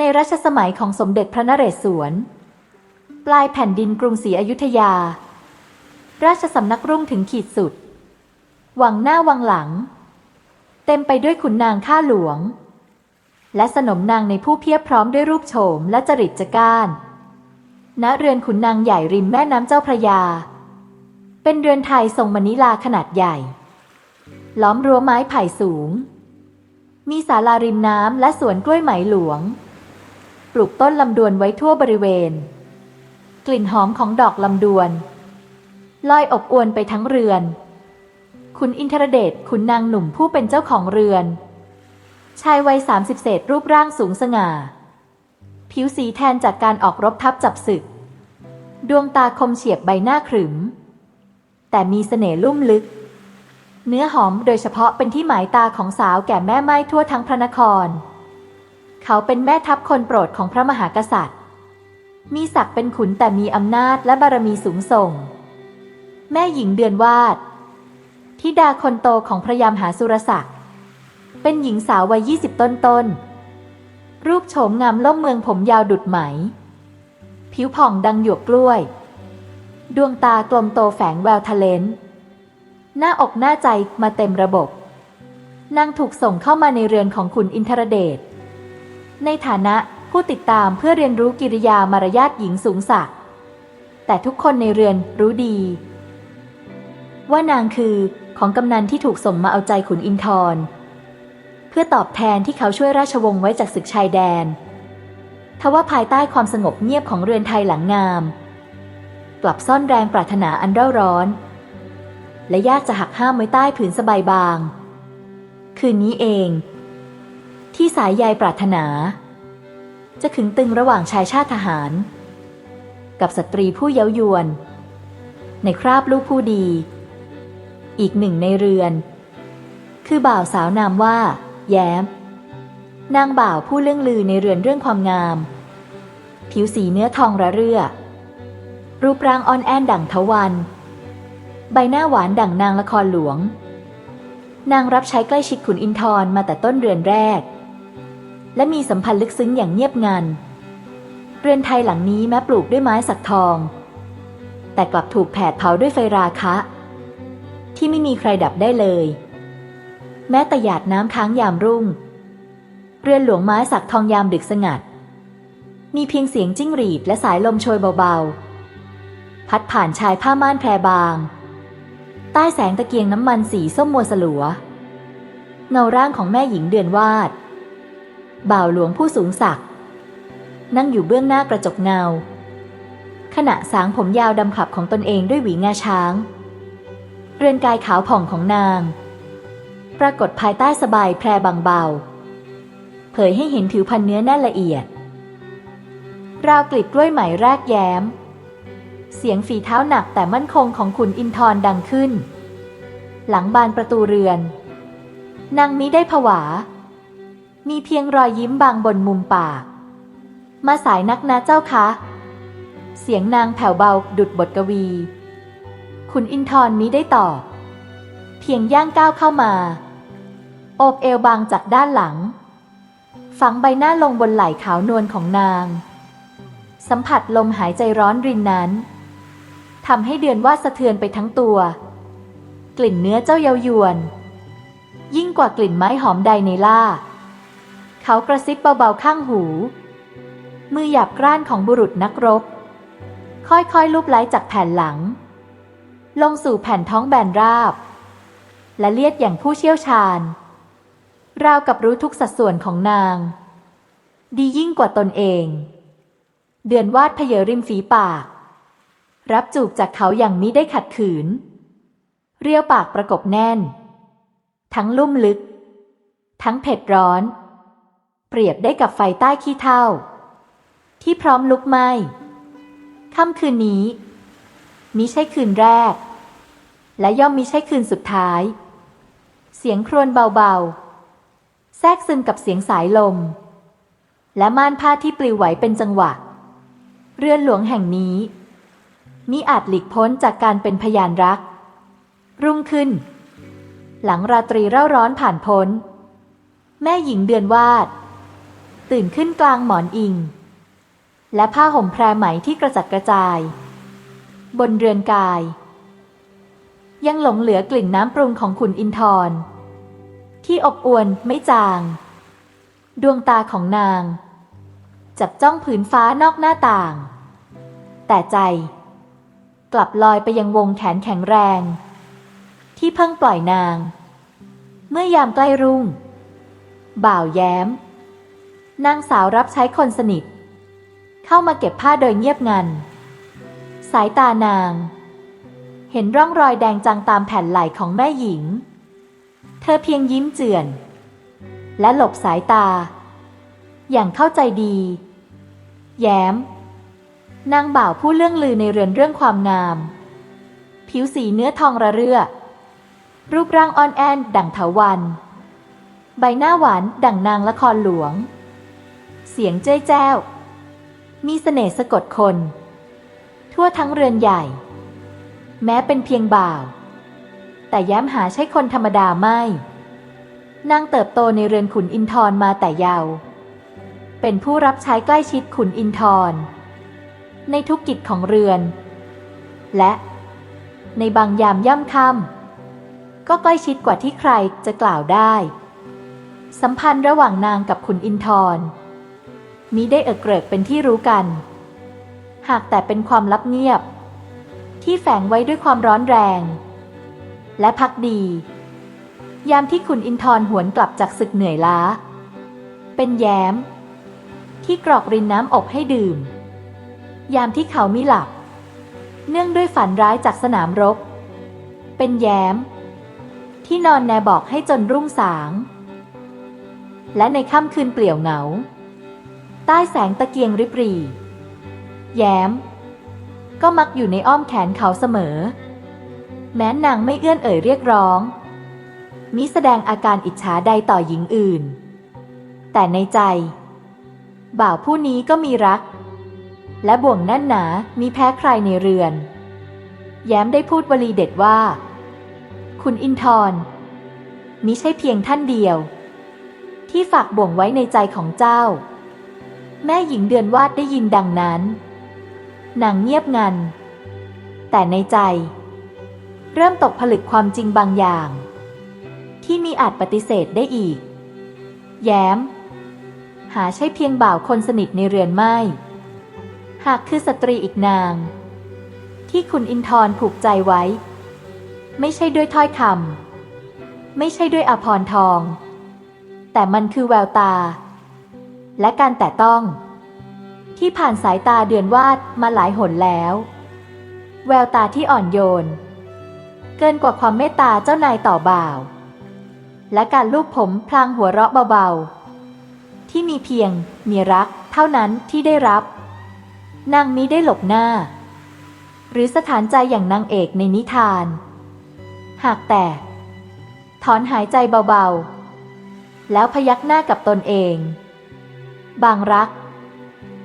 ในรัชสมัยของสมเด็จพระนเรศวร ปลายแผ่นดินกรุงศรีอยุธยา ราชสำนักรุ่งถึงขีดสุด วังหน้าวังหลัง เต็มไปด้วยขุนนางข้าหลวง และสนมนางในผู้เพียบพร้อมด้วยรูปโฉมและจริตจักร้านณเรือนขุนนางใหญ่ริมแม่น้ำเจ้าพระยา เป็นเรือนไทยทรงมณิลาขนาดใหญ่ ล้อมรั้วไม้ไผ่สูง มีศาลาริมน้ำและสวนกล้วยไหมหลวง ลูกต้นลำดวนไว้ทั่วบริเวณ กลิ่นหอมของดอกลำดวนลอยอบอวนไปทั้งเรือน คุณอินทรเดชคุณนางหนุ่มผู้เป็นเจ้าของเรือน ชายวัยสามสิบเศษรูปร่างสูงสง่า ผิวสีแทนจากการออกรบทับจับศึก ดวงตาคมเฉียบใบหน้าขรึม แต่มีเสน่ห์ลุ่มลึก เนื้อหอมโดยเฉพาะเป็นที่หมายตาของสาวแก่แม่ไม้ทั่วทั้งพระนคร เขาเป็นแม่ทัพคนโปรดของพระมหากษัตริย์ มีศักดิ์เป็นขุนแต่มีอำนาจและบารมีสูงส่ง แม่หญิงเดือนวาดธิดาคนโตของพระยามหาสุรศักดิ์ เป็นหญิงสาววัยยี่สิบต้นต้นๆรูปโฉมงามล่มเมืองผมยาวดุดไหม ผิวผ่องดังหยวกกล้วย ดวงตากลมโตแฝงแววทะเลนหน้าอกหน้าใจมาเต็มระบบ นางถูกส่งเข้ามาในเรือนของคุณอินทรเดช ในฐานะผู้ติดตามเพื่อเรียนรู้กิริยามารยาทหญิงสูงสัก แต่ทุกคนในเรือนรู้ดี ว่านางคือของกำนันที่ถูกส่งมาเอาใจขุนอินทร์เพื่อตอบแทนที่เขาช่วยราชวงศ์ไว้จากศึกชายแดน ทว่าภายใต้ความสงบเงียบของเรือนไทยหลังงาม กลับซ่อนแรงปรารถนาอันเร่าร้อน และยากจะหักห้ามไว้ใต้ผืนสบายบาง คืนนี้เอง ที่สายใยปรารถนา จะขึงตึงระหว่างชายชาติทหาร กับสตรีผู้เย้ายวน ในคราบลูกผู้ดี อีกหนึ่งในเรือน คือบ่าวสาวนามว่า แย้ม นางบ่าวผู้เรื่องลือในเรือนเรื่องความงาม ผิวสีเนื้อทองระเรื่อ รูปร่างอ่อนแอนดั่งทวัน ใบหน้าหวานดั่งนางละครหลวงนางรับใช้ใกล้ชิดขุนอินทร์มาแต่ต้นเรือนแรก และมีสัมพันธ์ลึกซึ้งอย่างเงียบงัน เรือนไทยหลังนี้แม้ปลูกด้วยไม้สักทอง แต่กลับถูกแผดเผาด้วยไฟราคะ ที่ไม่มีใครดับได้เลย แม้แต่หยาดน้ำค้างยามรุ่ง เรือนหลวงไม้สักทองยามดึกสงัด มีเพียงเสียงจิ้งหรีดและสายลมโชยเบาๆ พัดผ่านชายผ้าม่านแพรบาง ใต้แสงตะเกียงน้ำมันสีส้มมัวสลัวเงาร่างของแม่หญิงเดือนวาด บ่าวหลวงผู้สูงศักดิ์นั่งอยู่เบื้องหน้ากระจกเงา ขณะสางผมยาวดำขับของตนเองด้วยหวีงาช้าง เรือนกายขาวผ่องของนาง ปรากฏภายใต้สบายแพรบางเบา เผยให้เห็นผิวพรรณเนื้อแน่นละเอียด ราวกลีบกล้วยไหมแรกแย้ม เสียงฝีเท้าหนักแต่มั่นคงของขุนอินทร์ดังขึ้น หลังบานประตูเรือน นางมิได้ผวา มีเพียงรอยยิ้มบางบนมุมปาก มาสายนักนะเจ้าคะ เสียงนางแผ่วเบาดุดบทกวี คุณอินทร์มิได้ตอบ เพียงย่างก้าวเข้ามาโอบเอวบางจากด้านหลัง ฝังใบหน้าลงบนไหล่ขาวนวลของนาง สัมผัสลมหายใจร้อนรินนั้นทำให้เดือนว่าสะเทือนไปทั้งตัว กลิ่นเนื้อเจ้าเยาวยวน ยิ่งกว่ากลิ่นไม้หอมใดในล่า เขากระซิบเบาๆข้างหู มือหยาบกร้านของบุรุษนักรบ ค่อยๆลูบไล้จากแผ่นหลัง ลงสู่แผ่นท้องแบนราบ และเลียดอย่างผู้เชี่ยวชาญ ราวกับรู้ทุกสัดส่วนของนาง ดียิ่งกว่าตนเอง เดือนวาดเพเยริมฝีปาก รับจูบจากเขาอย่างมิได้ขัดขืน เรียวปากประกบแน่น ทั้งลุ่มลึก ทั้งเผ็ดร้อน เปรียบได้กับไฟใต้ขี้เถ้าที่พร้อมลุกไหม้ค่ำคืนนี้มิใช่คืนแรก และย่อมมิใช่คืนสุดท้าย เสียงครวญเบาๆ แทรกซึมกับเสียงสายลม และม่านผ้าที่ปลิวไหวเป็นจังหวะ เรือนหลวงแห่งนี้มิอาจหลีกพ้นจากการเป็นพยานรัก รุ่งขึ้น หลังราตรีเร่าร้อนผ่านพ้น แม่หญิงเดือนวาด ตื่นขึ้นกลางหมอนอิง และผ้าห่มแพรไหมที่กระจัดกระจาย บนเรือนกาย ยังหลงเหลือกลิ่นน้ำปรุงของขุนอินทร์ที่อบอวนไม่จาง ดวงตาของนาง จับจ้องผืนฟ้านอกหน้าต่าง แต่ใจ กลับลอยไปยังวงแขนแข็งแรง ที่เพิ่งปล่อยนาง เมื่อยามใกล้รุ่ง บ่าวแย้ม นางสาวรับใช้คนสนิท เข้ามาเก็บผ้าโดยเงียบงัน สายตานาง เห็นร่องรอยแดงจังตามแผ่นไหล่ของแม่หญิง เธอเพียงยิ้มเจือน และหลบสายตา อย่างเข้าใจดี แย้ม นางบ่าวผู้เรื่องลือในเรือนเรื่องความงาม ผิวสีเนื้อทองระเรื่อ รูปร่างอ่อนแอนดั่งเถาวันใบหน้าหวานดั่งนางละครหลวง เสียงเจ้ยแจ้ว มีเสน่ห์สะกดคน ทั่วทั้งเรือนใหญ่ แม้เป็นเพียงบ่าว แต่แย้มหาใช่คนธรรมดาไม่ นางเติบโตในเรือนขุนอินทร์มาแต่เยาว์เป็นผู้รับใช้ใกล้ชิดขุนอินทร์ในทุกกิจของเรือน และในบางยามย่ำค่ำก็ใกล้ชิดกว่าที่ใครจะกล่าวได้ สัมพันธ์ระหว่างนางกับขุนอินทร์ มิได้เอิกเกริกเป็นที่รู้กัน หากแต่เป็นความลับเงียบ ที่แฝงไว้ด้วยความร้อนแรง และพักดี ยามที่ขุนอินทร์หวนกลับจากศึกเหนื่อยล้า เป็นแย้ม ที่กรอกรินน้ำอบให้ดื่ม ยามที่เขามิหลับ เนื่องด้วยฝันร้ายจากสนามรบ เป็นแย้ม ที่นอนแนบอกให้จนรุ่งสาง และในค่ำคืนเปลี่ยวเหงา ใต้แสงตะเกียงริบรี แย้ม ก็มักอยู่ในอ้อมแขนเขาเสมอ แม้นางไม่เอื้อนเอ่ยเรียกร้อง มิแสดงอาการอิจฉาใดต่อหญิงอื่น แต่ในใจ บ่าวผู้นี้ก็มีรัก และบ่วงแน่นหนามีแพ้ใครในเรือน แย้มได้พูดวลีเด็ดว่า คุณอินทร์มิใช่เพียงท่านเดียว ที่ฝากบ่วงไว้ในใจของเจ้า แม่หญิงเดือนวาดได้ยินดังนั้น นางเงียบงัน แต่ในใจ เริ่มตกผลึกความจริงบางอย่าง ที่มีอาจปฏิเสธได้อีก แย้ม หาใช่เพียงบ่าวคนสนิทในเรือนไม่ หากคือสตรีอีกนาง ที่คุณอินทร์ผูกใจไว้ ไม่ใช่ด้วยถ้อยคำไม่ใช่ด้วยอภรรทอง แต่มันคือแววตา และการแต่ต้อง ที่ผ่านสายตาเดือนวาดมาหลายหนแล้ว แววตาที่อ่อนโยน เกินกว่าความเมตตาเจ้านายต่อบ่าว และการลูบผมพลางหัวเราะเบาๆ ที่มีเพียงมีรักเท่านั้นที่ได้รับ นางมิได้หลบหน้า หรือสถานใจอย่างนางเอกในนิทาน หากแต่ถอนหายใจเบาๆ แล้วพยักหน้ากับตนเอง บางรัก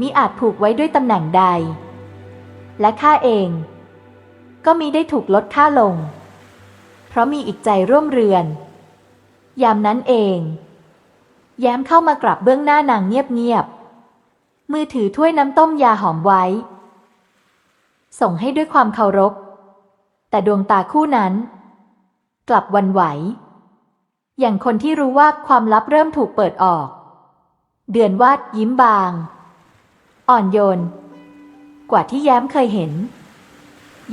มิอาจผูกไว้ด้วยตำแหน่งใด และข้าเอง ก็มีได้ถูกลดค่าลง เพราะมีอีกใจร่วมเรือน ยามนั้นเอง แย้มเข้ามากราบเบื้องหน้านางเงียบๆมือถือถ้วยน้ำต้มยาหอมไว้ ส่งให้ด้วยความเคารพ แต่ดวงตาคู่นั้น กลับวันไหว อย่างคนที่รู้ว่าความลับเริ่มถูกเปิดออก เดือนวาดยิ้มบาง อ่อนโยน กว่าที่แย้มเคยเห็น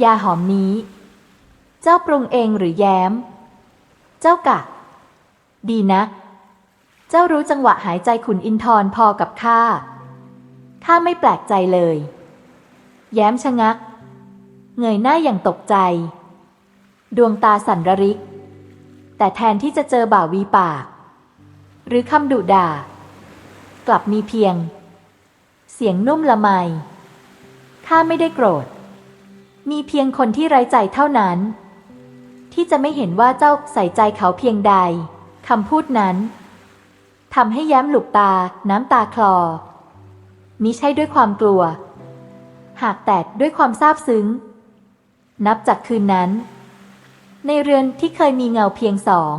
ยาหอมนี้ เจ้าปรุงเองหรือแย้ม เจ้ากะ ดีนักเจ้ารู้จังหวะหายใจขุนอินทร์พอกับข้าข้าไม่แปลกใจเลย แย้มชะงัก เงยหน้าอย่างตกใจ ดวงตาสั่นระริก แต่แทนที่จะเจอบ่าวีปาก หรือคำดุด่า กลับมีเพียง เสียงนุ่มละไม ข้าไม่ได้โกรธ มีเพียงคนที่ไร้ใจเท่านั้น ที่จะไม่เห็นว่าเจ้าใส่ใจเขาเพียงใดคำพูดนั้นทำให้แย้มหลุกตา น้ำตาคลอมิใช่ด้วยความกลัว หากแต่ด้วยความซาบซึ้ง นับจากคืนนั้น ในเรือนที่เคยมีเงาเพียงสอง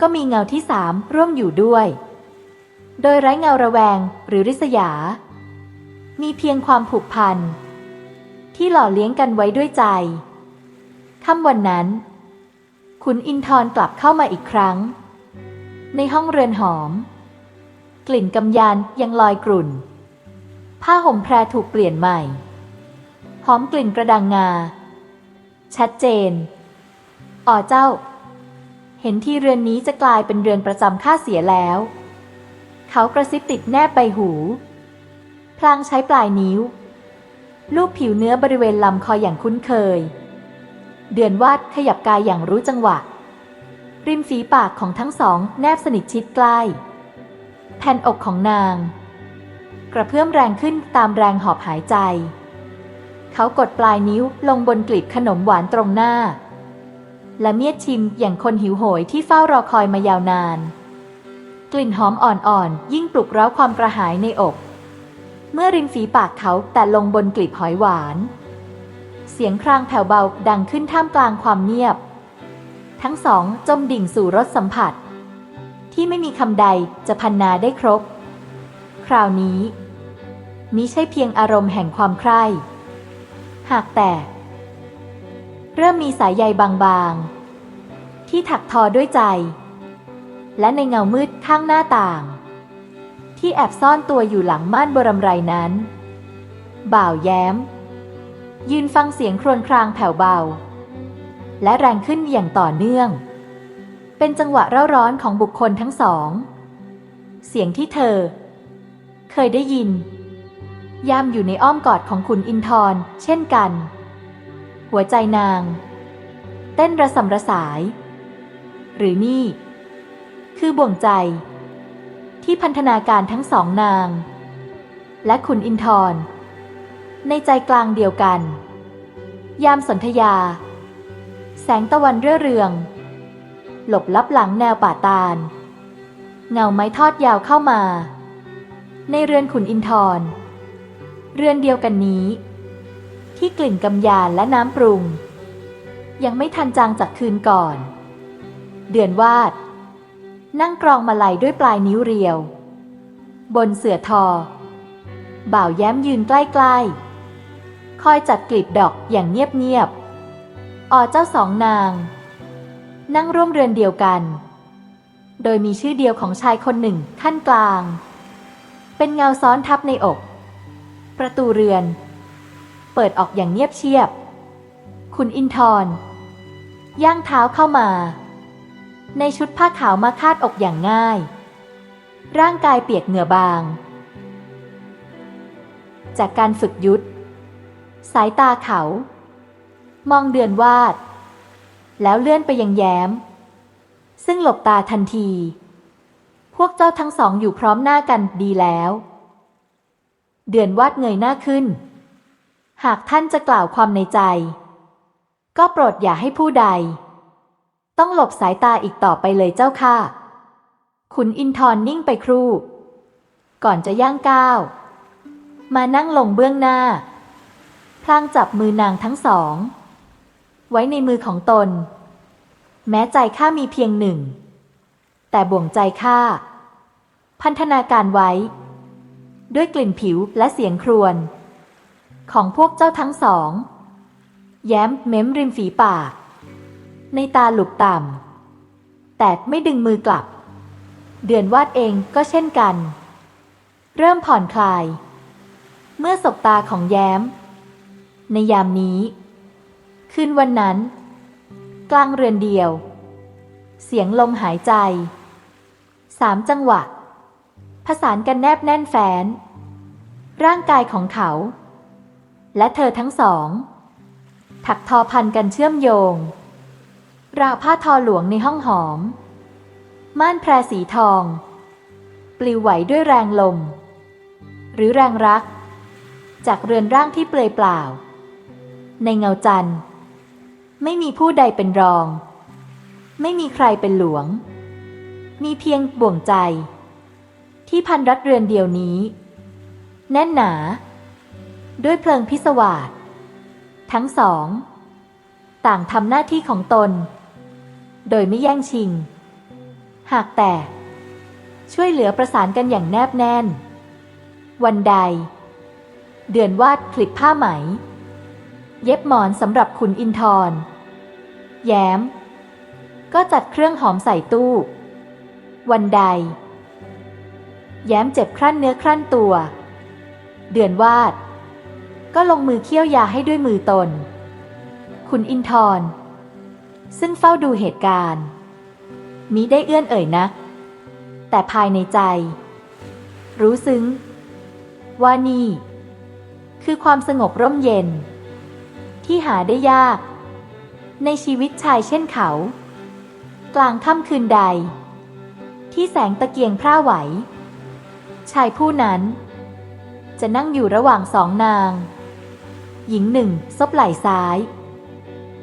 ก็มีเงาที่สามร่วมอยู่ด้วย โดยไร้เงาระแวงหรือริษยา มีเพียงความผูกพัน ที่หล่อเลี้ยงกันไว้ด้วยใจค่ำวันนั้นขุนอินทร์กลับเข้ามาอีกครั้ง ในห้องเรือนหอม กลิ่นกำยานยังลอยกลุ่น ผ้าห่มแพรถูกเปลี่ยนใหม่ หอมกลิ่นกระดังงา ชัดเจนอ๋อเจ้า เห็นที่เรือนนี้จะกลายเป็นเรือนประจำข้าเสียแล้ว เขากระซิบติดแนบใบหู พลางใช้ปลายนิ้ว ลูบผิวเนื้อบริเวณลำคออย่างคุ้นเคย เดือนวาดขยับกายอย่างรู้จังหวะ ริมฝีปากของทั้งสองแนบสนิทชิดใกล้ แผ่นอกของนาง กระเพื่อมแรงขึ้นตามแรงหอบหายใจ เขากดปลายนิ้วลงบนกลีบขนมหวานตรงหน้า และเมียดชิมอย่างคนหิวโหยที่เฝ้ารอคอยมายาวนาน กลิ่นหอมอ่อนๆ ยิ่งปลุกเร้าความกระหายในอก เมื่อริมฝีปากเขาแตะลงบนกลีบหอยหวาน เสียงครางแผ่วเบาดังขึ้นท่ามกลางความเงียบ ทั้งสองจมดิ่งสู่รสสัมผัส ที่ไม่มีคำใดจะพันนาได้ครบ คราวนี้มิใช่เพียงอารมณ์แห่งความใคร่ หากแต่ เริ่มมีสายใยบางๆ ที่ถักทอด้วยใจ และในเงามืดข้างหน้าต่าง ที่แอบซ่อนตัวอยู่หลังม่านบรมไรนั้น บ่าวแย้ม ยืนฟังเสียงครวญครางแผ่วเบา และแรงขึ้นอย่างต่อเนื่อง เป็นจังหวะเร่าร้อนของบุคคลทั้งสอง เสียงที่เธอ เคยได้ยิน ยามอยู่ในอ้อมกอดของคุณอินทร์เช่นกัน หัวใจนาง เต้นระสำระสาย หรือนี่ คือบ่วงใจ ที่พันธนาการทั้งสองนาง และคุณอินทร์ในใจกลางเดียวกัน ยามสนธยา แสงตะวันเรื่อเรือง หลบลับหลังแนวป่าตาล เงาไม้ทอดยาวเข้ามา ในเรือนขุนอินทร์เรือนเดียวกันนี้ ที่กลิ่นกำยานและน้ำปรุง ยังไม่ทันจางจากคืนก่อน เดือนวาด นั่งกรองมาลัยด้วยปลายนิ้วเรียว บนเสื่อทอ บ่าวแย้มยืนใกล้ๆ คอยจัดกลีบดอกอย่างเงียบๆอ๋อเจ้าสองนาง นั่งร่วมเรือนเดียวกัน โดยมีชื่อเดียวของชายคนหนึ่งขั้นกลาง เป็นเงาซ้อนทับในอก ประตูเรือน เปิดออกอย่างเงียบเชียบ คุณอินทร์ย่างเท้าเข้ามา ในชุดผ้าขาวมาคาดอกอย่างง่าย ร่างกายเปียกเหงื่อบาง จากการฝึกยุทธสายตาเขา มองเดือนวาด แล้วเลื่อนไปยังแย้ม ซึ่งหลบตาทันที พวกเจ้าทั้งสองอยู่พร้อมหน้ากันดีแล้ว เดือนวาดเงยหน้าขึ้น หากท่านจะกล่าวความในใจ ก็โปรดอย่าให้ผู้ใด ต้องหลบสายตาอีกต่อไปเลยเจ้าค่ะ ขุนอินทร์นิ่งไปครู่ ก่อนจะย่างก้าว มานั่งลงเบื้องหน้า พลางจับมือนางทั้งสอง ไว้ในมือของตน แม้ใจข้ามีเพียงหนึ่ง แต่บ่วงใจข้าพันธนาการไว้ ด้วยกลิ่นผิวและเสียงครวญของพวกเจ้าทั้งสอง แย้มเม้มริมฝีปาก ในตาหลุบต่ำ แต่ไม่ดึงมือกลับ เดือนวาดเองก็เช่นกัน เริ่มผ่อนคลาย เมื่อสบตาของแย้ม ในยามนี้ คืนวันนั้น กลางเรือนเดียว เสียงลมหายใจ สามจังหวะ ผสานกันแนบแน่นแฟน ร่างกายของเขา และเธอทั้งสอง ถักทอพันกันเชื่อมโยง ราวผ้าทอหลวงในห้องหอม ม่านแพรสีทอง ปลิวไหวด้วยแรงลม หรือแรงรัก จากเรือนร่างที่เปลยเปล่า ในเงาจันทร์ ไม่มีผู้ใดเป็นรอง ไม่มีใครเป็นหลวง มีเพียงบ่วงใจ ที่พันรัดเรือนเดียวนี้ แน่นหนา ด้วยเพลิงพิศวาสทั้งสอง ต่างทำหน้าที่ของตน โดยไม่แย่งชิง หากแต่ ช่วยเหลือประสานกันอย่างแนบแน่น วันใด เดือนวาดคลิปผ้าไหม เย็บหมอนสำหรับขุนอินทร์แย้ม ก็จัดเครื่องหอมใส่ตู้ วันใด แย้มเจ็บครั่นเนื้อครั่นตัว เดือนวาด ก็ลงมือเคี่ยวยาให้ด้วยมือตน คุณอินทร์ ซึ่งเฝ้าดูเหตุการณ์ มิได้เอื้อนเอ่ยนักแต่ภายในใจ รู้ซึ้ง ว่านี่ คือความสงบร่มเย็น ที่หาได้ยาก ในชีวิตชายเช่นเขา กลางค่ำคืนใด ที่แสงตะเกียงพร่าไหว ชายผู้นั้น จะนั่งอยู่ระหว่างสองนาง หญิงหนึ่งซบไหล่ซ้าย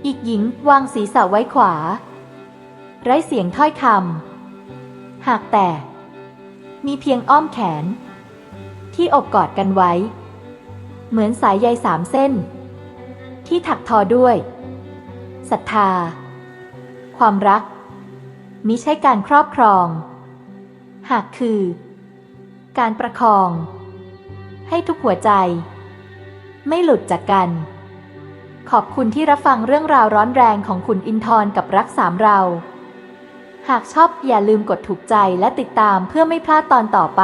อีกหญิงวางศีรษะไว้ขวา ไร้เสียงถ้อยคำหากแต่ มีเพียงอ้อมแขน ที่อบกอดกันไว้ เหมือนสายใยสามเส้น ที่ถักทอด้วยศรัทธา ความรัก มิใช่การครอบครอง หากคือ การประคอง ให้ทุกหัวใจ ไม่หลุดจากกัน ขอบคุณที่รับฟังเรื่องราวร้อนแรงของคุณอินทร์กับรักสามเรา หากชอบอย่าลืมกดถูกใจและติดตามเพื่อไม่พลาดตอนต่อไป